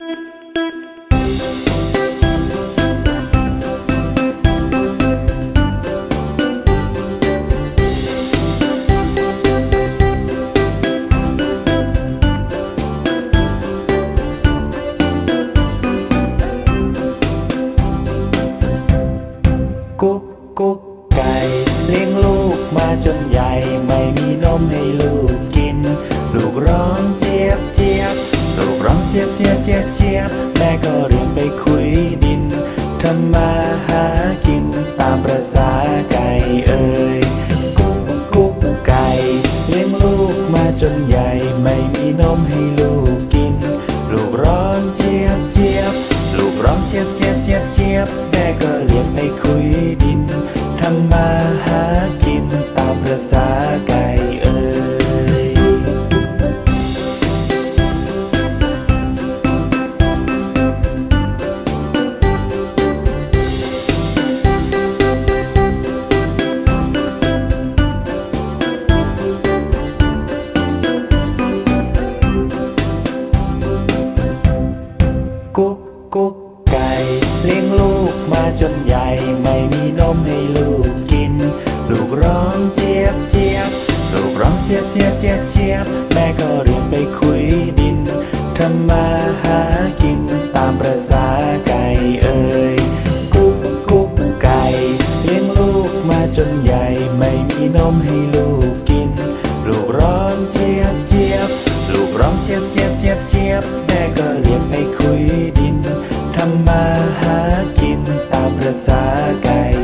กุ๊ก เจี๊ยบเจี๊ยบแม่ก็เรียนไปคุยดินทำมาหากินตามประษาไก่เอ่ยกุ๊กกุ๊กไก่เลี้ยงลูกมาจนใหญ่ไม่มีนมให้ลูกกิน ลูกร้องเจี๊ยบเจี๊ยบลูกร้องเจี๊ยบเจี๊ยบเจี๊ยบเจี๊ยบแม่ก็เรียกไปคุยดินทำมา กุ๊กไก่เลี้ยงลูกมาจนใหญ่ไม่มีนมให้ลูกกิน ลูกร้องเจี๊ยบเจี๊ยบลูกร้องเจี๊ยบเจี๊ยบเจี๊ยบเจี๊ยบแม่ก็เรียกไปคุยดินทำไม ษ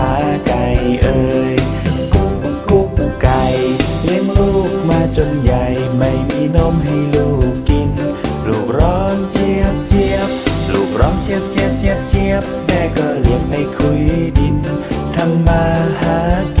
า ยบเจี๊ยบ แม่ก็เรียกไปคุยดินทำมาหากิน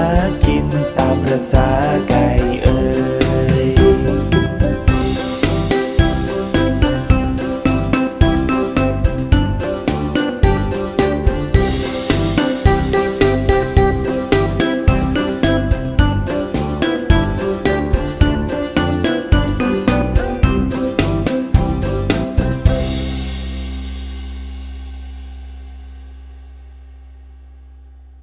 า ษากัน